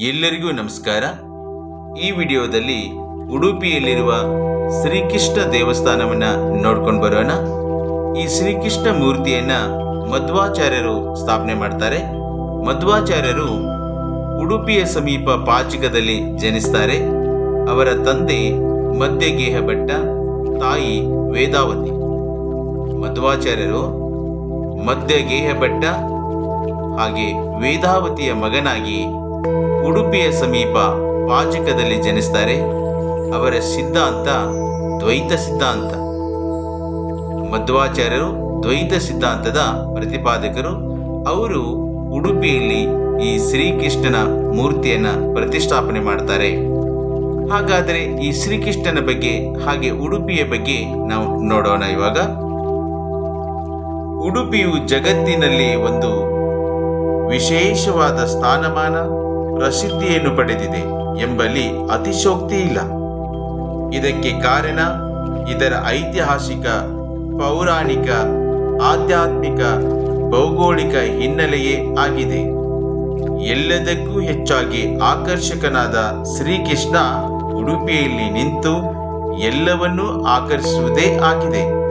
ಎಲ್ಲರಿಗೂ ನಮಸ್ಕಾರ. ಈ ವಿಡಿಯೋದಲ್ಲಿ ಉಡುಪಿಯಲ್ಲಿರುವ ಶ್ರೀಕೃಷ್ಣ ದೇವಸ್ಥಾನವನ್ನು ನೋಡ್ಕೊಂಡು ಬರೋಣ. ಈ ಶ್ರೀಕೃಷ್ಣ ಮೂರ್ತಿಯನ್ನು ಮಧ್ವಾಚಾರ್ಯರು ಸ್ಥಾಪನೆ ಮಾಡ್ತಾರೆ. ಮಧ್ವಾಚಾರ್ಯರು ಉಡುಪಿಯ ಸಮೀಪ ಪಾಚಿಕದಲ್ಲಿ ಜನಿಸ್ತಾರೆ. ಅವರ ತಂದೆ ಮಧ್ಯಗೇಹ ಭಟ್ಟ, ತಾಯಿ ವೇದಾವತಿ. ಮಧ್ವಾಚಾರ್ಯರು ಮಧ್ಯಗೇಹ ಭಟ್ಟ ಹಾಗೆ ವೇದಾವತಿಯ ಮಗನಾಗಿ ಉಡುಪಿಯ ಸಮೀಪ ಪಾಜಕದಲ್ಲಿ ಜನಿಸ್ತಾರೆ. ಅವರ ಸಿದ್ಧಾಂತ ದ್ವೈತ ಸಿದ್ಧಾಂತ. ಮಧ್ವಾಚಾರ್ಯರು ದ್ವೈತ ಸಿದ್ಧಾಂತದ ಪ್ರತಿಪಾದಕರು. ಅವರು ಉಡುಪಿಯಲ್ಲಿ ಈ ಶ್ರೀಕೃಷ್ಣನ ಮೂರ್ತಿಯನ್ನು ಪ್ರತಿಷ್ಠಾಪನೆ ಮಾಡ್ತಾರೆ. ಹಾಗಾದರೆ ಈ ಶ್ರೀಕೃಷ್ಣನ ಬಗ್ಗೆ, ಹಾಗೆ ಉಡುಪಿಯ ಬಗ್ಗೆ ನಾವು ನೋಡೋಣ ಇವಾಗ. ಉಡುಪಿಯು ಜಗತ್ತಿನಲ್ಲಿ ಒಂದು ವಿಶೇಷವಾದ ಸ್ಥಾನಮಾನ. ಪ್ರಸಿದ್ಧಿಯನ್ನು ಪಡೆದಿದೆ ಎಂಬಲ್ಲಿ ಅತಿಶೋಕ್ತಿ ಇಲ್ಲ. ಇದಕ್ಕೆ ಕಾರಣ ಇದರ ಐತಿಹಾಸಿಕ, ಪೌರಾಣಿಕ, ಆಧ್ಯಾತ್ಮಿಕ, ಭೌಗೋಳಿಕ ಹಿನ್ನೆಲೆಯೇ ಆಗಿದೆ. ಎಲ್ಲದಕ್ಕೂ ಹೆಚ್ಚಾಗಿ ಆಕರ್ಷಕನಾದ ಶ್ರೀಕೃಷ್ಣ ಉಡುಪಿಯಲ್ಲಿ ನಿಂತು ಎಲ್ಲವನ್ನೂ ಆಕರ್ಷಿಸುವುದೇ ಆಗಿದೆ.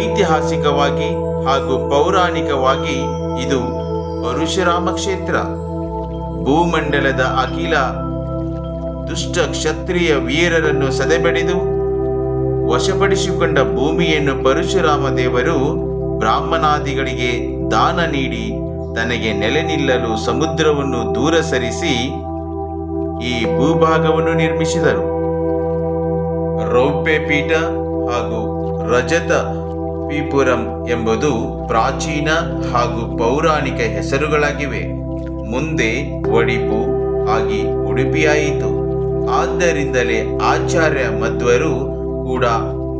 ಐತಿಹಾಸಿಕವಾಗಿ ಹಾಗೂ ಪೌರಾಣಿಕವಾಗಿ ಇದು ಪರಶುರಾಮ ಕ್ಷೇತ್ರ. ಭೂಮಂಡಲದ ಅಖಿಲ ದುಷ್ಟ ಕ್ಷತ್ರಿಯ ವೀರರನ್ನು ಸದೆಬಡಿದು ವಶಪಡಿಸಿಕೊಂಡ ಭೂಮಿಯನ್ನು ಪರಶುರಾಮ ದೇವರು ಬ್ರಾಹ್ಮಣಾದಿಗಳಿಗೆ ದಾನ ನೀಡಿ ತನಗೆ ನೆಲೆ ನಿಲ್ಲಲು ಸಮುದ್ರವನ್ನು ದೂರ ಸರಿಸಿ ಈ ಭೂಭಾಗವನ್ನು ನಿರ್ಮಿಸಿದರು. ರೌಪ್ಯ ಪೀಠ ಹಾಗೂ ರಜತ ಪೀಪುರಂ ಎಂಬುದು ಪ್ರಾಚೀನ ಹಾಗೂ ಪೌರಾಣಿಕ ಹೆಸರುಗಳಾಗಿವೆ. ಮುಂದೆ ಒಡಿಪು ಆಗಿ ಉಡುಪಿಯಾಯಿತು. ಆದ್ದರಿಂದಲೇ ಆಚಾರ್ಯ ಮಧ್ವರು ಕೂಡ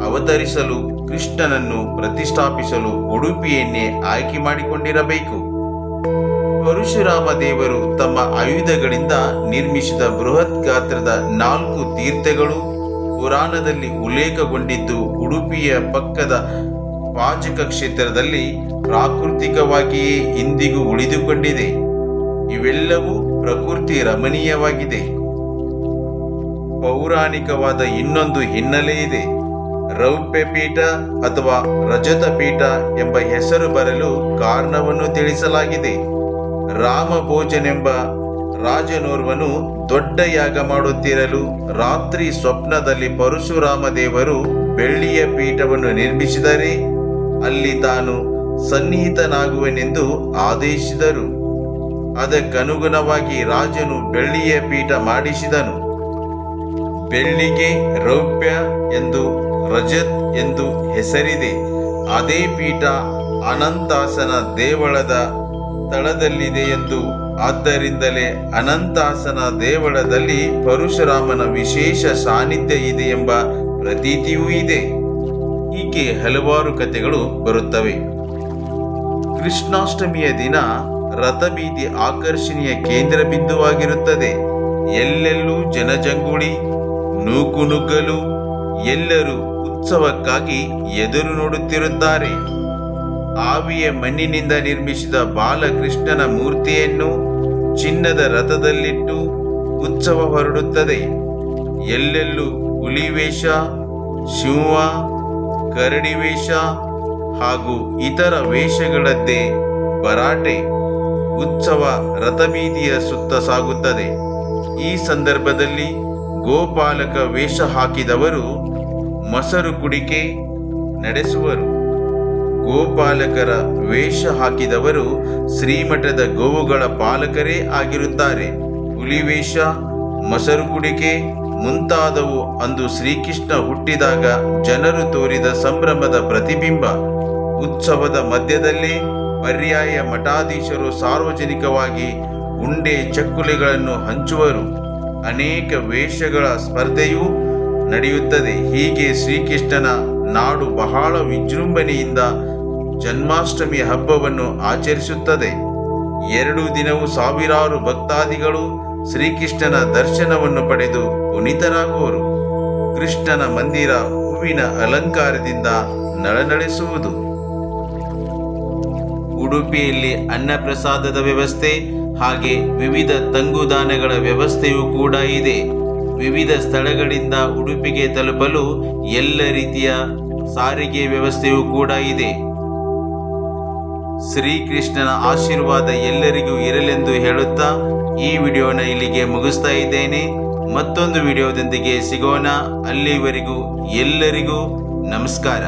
ಅವತರಿಸಲು ಕೃಷ್ಣನನ್ನು ಪ್ರತಿಷ್ಠಾಪಿಸಲು ಉಡುಪಿಯನ್ನೇ ಆಯ್ಕೆ ಮಾಡಿಕೊಂಡಿರಬೇಕು. ಪರಶುರಾಮ ದೇವರು ತಮ್ಮ ಆಯುಧಗಳಿಂದ ನಿರ್ಮಿಸಿದ ಬೃಹತ್ ಗಾತ್ರದ ನಾಲ್ಕು ತೀರ್ಥಗಳು ಪುರಾಣದಲ್ಲಿ ಉಲ್ಲೇಖಗೊಂಡಿದ್ದು ಉಡುಪಿಯ ಪಕ್ಕದ ಪಾಚಕ ಕ್ಷೇತ್ರದಲ್ಲಿ ಪ್ರಾಕೃತಿಕವಾಗಿಯೇ ಇಂದಿಗೂ ಉಳಿದುಕೊಂಡಿದೆ. ಇವೆಲ್ಲವೂ ಪ್ರಕೃತಿ ರಮಣೀಯವಾಗಿದೆ. ಪೌರಾಣಿಕವಾದ ಇನ್ನೊಂದು ಹಿನ್ನೆಲೆ ಇದೆ. ರೌಪ್ಯ ಪೀಠ ಅಥವಾ ರಜತ ಪೀಠ ಎಂಬ ಹೆಸರು ಬರಲು ಕಾರಣವನ್ನು ತಿಳಿಸಲಾಗಿದೆ. ರಾಮಭೋಜನೆಂಬ ರಾಜನೋರ್ವನು ದೊಡ್ಡ ಯಾಗ ಮಾಡುತ್ತಿರಲು ರಾತ್ರಿ ಸ್ವಪ್ನದಲ್ಲಿ ಪರಶುರಾಮ ದೇವರು ಬೆಳ್ಳಿಯ ಪೀಠವನ್ನು ನಿರ್ಮಿಸಿದರೆ ಅಲ್ಲಿ ತಾನು ಸನ್ನಿಹಿತನಾಗುವೆನೆಂದು ಆದೇಶಿಸಿದರು ಅದಕ್ಕನುಗುಣವಾಗಿ ರಾಜನು ಬೆಳ್ಳಿಯ ಪೀಠ ಮಾಡಿಸಿದನು. ಬೆಳ್ಳಿಗೆ ರೌಪ್ಯ ಎಂದು, ರಜತ್ ಎಂದು ಹೆಸರಿದೆ. ಅದೇ ಪೀಠ ಅನಂತಾಸನ ದೇವಳದ ತಳದಲ್ಲಿದೆ ಎಂದು, ಆದ್ದರಿಂದಲೇ ಅನಂತಾಸನ ದೇವಳದಲ್ಲಿ ಪರಶುರಾಮನ ವಿಶೇಷ ಸಾನ್ನಿಧ್ಯ ಇದೆ ಎಂಬ ಪ್ರತೀತಿಯೂ ಇದೆ. ಹೀಗೆ ಹಲವಾರು ಕಥೆಗಳು ಬರುತ್ತವೆ. ಕೃಷ್ಣಾಷ್ಟಮಿಯ ದಿನ ರಥಬೀದಿ ಆಕರ್ಷಣೆಯ ಕೇಂದ್ರ ಬಿಂದುವಾಗಿರುತ್ತದೆ. ಎಲ್ಲೆಲ್ಲೂ ಜನಜಂಗುಳಿ, ನೂಕುನುಗ್ಗಲು ಎಲ್ಲರೂ ಉತ್ಸವಕ್ಕಾಗಿ ಎದುರು ನೋಡುತ್ತಿರುತ್ತಾರೆ. ಆವಿಯ ಮಣ್ಣಿನಿಂದ ನಿರ್ಮಿಸಿದ ಬಾಲಕೃಷ್ಣನ ಮೂರ್ತಿಯನ್ನು ಚಿನ್ನದ ರಥದಲ್ಲಿಟ್ಟು ಉತ್ಸವ ಹೊರಡುತ್ತದೆ. ಎಲ್ಲೆಲ್ಲೂ ಹುಲಿವೇಷ ಸಿಂಹ ಕರಡಿ ವೇಷ ಹಾಗೂ ಇತರ ವೇಷಗಳದ್ದೇ ಭರಾಟೆ ಉತ್ಸವ ರಥಬೀದಿಯ ಸುತ್ತ ಸಾಗುತ್ತದೆ. ಈ ಸಂದರ್ಭದಲ್ಲಿ ಗೋಪಾಲಕ ವೇಷ ಹಾಕಿದವರು ಮೊಸರು ಕುಡಿಕೆ ನಡೆಸುವರು. ಗೋಪಾಲಕರ ವೇಷ ಹಾಕಿದವರು ಶ್ರೀಮಠದ ಗೋವುಗಳ ಪಾಲಕರೇ ಆಗಿರುತ್ತಾರೆ. ಹುಲಿವೇಷ, ಮೊಸರು ಕುಡಿಕೆ ಮುಂತಾದವು ಅಂದು ಶ್ರೀಕೃಷ್ಣ ಹುಟ್ಟಿದಾಗ ಜನರು ತೋರಿದ ಸಂಭ್ರಮದ ಪ್ರತಿಬಿಂಬ. ಉತ್ಸವದ ಮಧ್ಯದಲ್ಲಿ ಪರ್ಯಾಯ ಮಠಾಧೀಶರು ಸಾರ್ವಜನಿಕವಾಗಿ ಉಂಡೆ ಚಕ್ಕುಲಿಗಳನ್ನು ಹಂಚುವರು. ಅನೇಕ ವೇಷಗಳ ಸ್ಪರ್ಧೆಯೂ ನಡೆಯುತ್ತದೆ. ಹೀಗೆ ಶ್ರೀಕೃಷ್ಣನ ನಾಡು ಬಹಳ ವಿಜೃಂಭಣೆಯಿಂದ ಜನ್ಮಾಷ್ಟಮಿ ಹಬ್ಬವನ್ನು ಆಚರಿಸುತ್ತದೆ. ಎರಡು ದಿನವೂ ಸಾವಿರಾರು ಭಕ್ತಾದಿಗಳು ಶ್ರೀಕೃಷ್ಣನ ದರ್ಶನವನ್ನು ಪಡೆದು ಪುನೀತರಾಗುವರು. ಕೃಷ್ಣನ ಮಂದಿರ ಹೂವಿನ ಅಲಂಕಾರದಿಂದ ನಳನಳಿಸುವುದು. ಉಡುಪಿಯಲ್ಲಿ ಅನ್ನಪ್ರಸಾದದ ವ್ಯವಸ್ಥೆ ಹಾಗೆ ವಿವಿಧ ತಂಗುದಾನಗಳ ವ್ಯವಸ್ಥೆಯೂ ಕೂಡ ಇದೆ. ವಿವಿಧ ಸ್ಥಳಗಳಿಂದ ಉಡುಪಿಗೆ ತಲುಪಲು ಎಲ್ಲ ರೀತಿಯ ಸಾರಿಗೆ ವ್ಯವಸ್ಥೆಯೂ ಕೂಡ ಇದೆ. ಶ್ರೀಕೃಷ್ಣನ ಆಶೀರ್ವಾದ ಎಲ್ಲರಿಗೂ ಇರಲೆಂದು ಹೇಳುತ್ತಾ ಈ ವಿಡಿಯೋನ ಇಲ್ಲಿಗೆ ಮುಗಿಸ್ತಾ ಇದ್ದೇನೆ. ಮತ್ತೊಂದು ವಿಡಿಯೋದೊಂದಿಗೆ ಸಿಗೋಣ. ಅಲ್ಲಿವರೆಗೂ ಎಲ್ಲರಿಗೂ ನಮಸ್ಕಾರ.